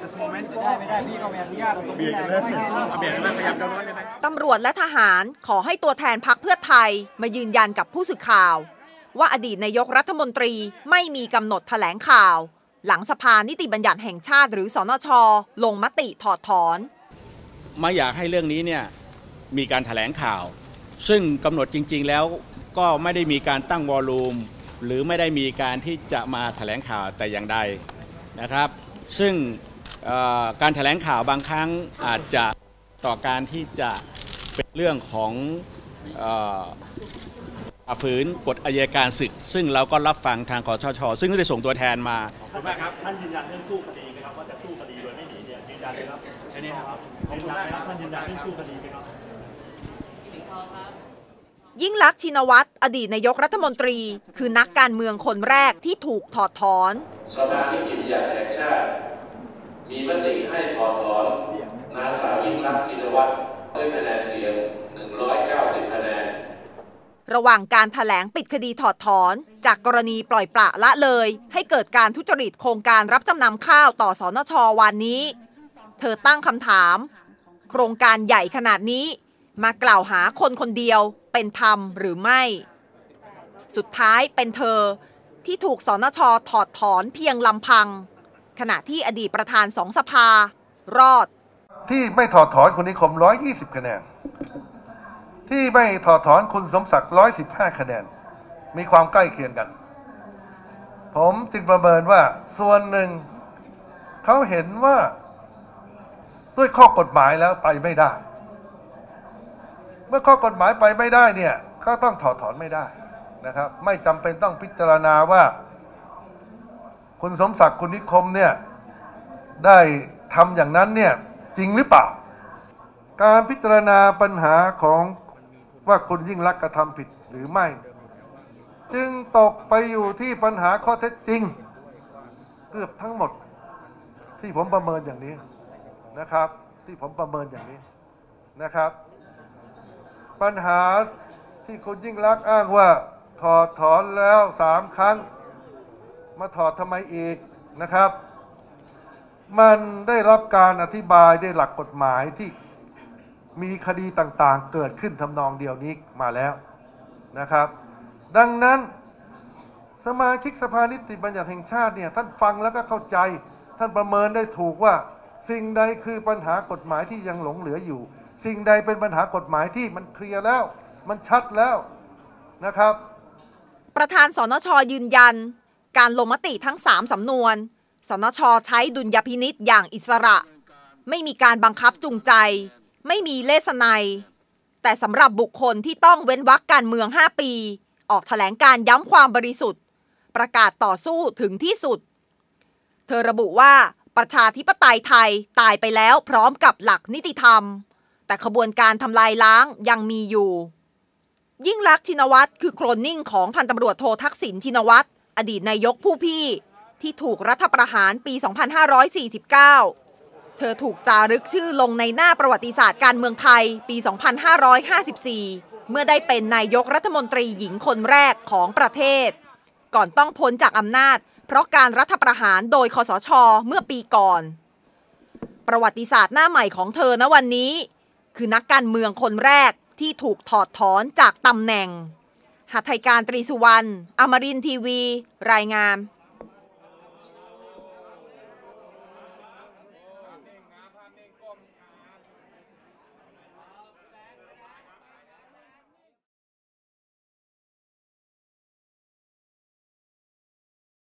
ได้ไม่ได้พี่ก็ไม่อนุญาตตรงเบียนี้ดไงกันเลยเอาเบียดกันเลยขยับเดินน้อยเลยนะ ตำรวจและทหารขอให้ตัวแทนพักเพื่อไทยมายืนยันกับผู้สื่อข่าว ว่าอดีตนายกรัฐมนตรีไม่มีกำหนดแถลงข่าว หลังสภานิติบัญญัติแห่งชาติหรือสนช ลงมติถอดถอน ไม่อยากให้เรื่องนี้เนี่ยมีการถแถลงข่าว ซึ่งกำหนดจริง ๆ แล้วก็ไม่ได้มีการตั้งวอลลุ่มหรือไม่ได้มีการที่จะมาถแถลงข่าวแต่อย่างใดนะครับ ซึ่งเอ่อ การถแถลงข่าวบางครั้งอาจจะต่อการที่จะเป็นเรื่องของเอ่อฝ่าฝืนกฎอายการศึก ซึ่งเราก็รับฟังทางคอชชซึ่งก็ได้ส่งตัวแทนมาท่านยืนยันเรื่องสู้คดีไหมครับว่าจะสู้คดีโดยไม่หนีเนี่ยยืนยันเลยครับอันนี้ครับยืนยันไหมครับท่านยืนยันเรื่องสู้คดีไหมครับยิ่งลักษณ์ชินวัตรอดีตนายกรัฐมนตรี คือนักการเมืองคนแรกที่ถูกถอดถอน สภานิติบัญญัติแห่งชาติ มีมติให้ถอดถอนนางสาวยิ่งรักษณ์ชินวัตรด้วยคะแนนเสียง 190 คะแนน ระหว่างการถแถลงปิดคดีถอดถอน จากกรณีปล่อยปละละเลย ให้เกิดการทุจริตโครงการรับจำนำข้าวต่อสอนชวันนี้ เธอตั้งคำถาม โครงการใหญ่ขนาดนี้ มากล่าวหาคนคนเดียวเป็นธรรมหรือไม่ สุดท้ายเป็นเธอที่ถูกสนชถอดถอนเพียงลำพัง ขณะที่อดีตประธานสองสภา รอด ที่ไม่ถอดถอนคุณนิคม 120 คะแนน ที่ไม่ถอดถอนคุณสมศักดิ์ 115 คะแนน มีความใกล้เคียงกัน ผมจึงประเมินว่าส่วนหนึ่ง เขาเห็นว่า ด้วยข้อกฎหมายแล้วไปไม่ได้ เมื่อข้อกฎหมายไปไม่ได้เนี่ย ก็ต้องถอดถอนไม่ได้นะครับ ไม่จำเป็นต้องพิจารณาว่า คุณสมศักดิ์คุณนิคมเนี่ยได้ทำอย่างนั้นเนี่ยจริงหรือเปล่า การพิจารณาปัญหาของว่าคุณยิ่งรักกระทำผิดหรือไม่ จึงตกไปอยู่ที่ปัญหาข้อเท็จจริง เกือบทั้งหมดที่ผมประเมินอย่างนี้นะครับ ที่ผมประเมินอย่างนี้นะครับ ปัญหาที่คุณยิ่งรักอ้างว่าถอดถอนแล้วสามครั้ง มาถอดทำไมอีกนะครับ มันได้รับการอธิบายได้หลักกฎหมายที่มีคดีต่างๆ เกิดขึ้นทำนองเดียวนี้มาแล้วนะครับ ดังนั้นสมาชิกสภานิติบัญญัติแห่งชาติเนี่ยท่านฟังแล้วก็เข้าใจท่านประเมินได้ถูกว่าสิ่งใดคือปัญหากฎหมายที่ยังหลงเหลืออยู่ สิ่งใดเป็นปัญหากฎหมายที่มันเคลียร์แล้ว มันชัดแล้วนะครับ ประธานสนชยืนยัน การลงมติทั้ง 3 สำนวน สนชใช้ดุลยพินิษอย่างอิสระ ไม่มีการบังคับจูงใจ ไม่มีเลสไนยแต่สำหรับบุคคลที่ต้องเว้นวรรคการเมือง 5 ปี ออกแถลงการย้ำความบริสุทธิ์ ประกาศต่อสู้ถึงที่สุด เธอระบุว่าประชาธิปไตยไทยตายไปแล้วพร้อมกับหลักนิติธรรม แต่ขบวนการทำลายล้างยังมีอยู่ ยิ่งลักษณ์ชินวัตรคือโครนนิ่งของพันตำรวจโททักษิณชินวัตร อดีตนายกผู้พี่ที่ถูกรัฐประหารปี 2549 เธอถูกจารึกชื่อลงในหน้าประวัติศาสตร์การเมืองไทยปี 2554 เมื่อได้เป็นนายกรัฐมนตรีหญิงคนแรกของประเทศ ก่อนต้องพ้นจากอำนาจ เพราะการรัฐประหารโดยคอสชเมื่อปีก่อน ประวัติศาสตร์หน้าใหม่ของเธอณวันนี้ คือนักการเมืองคนแรกที่ถูกถอดถอนจากตำแหน่ง หัตถการตรีสุวรรณอมรินทีวี รายงาน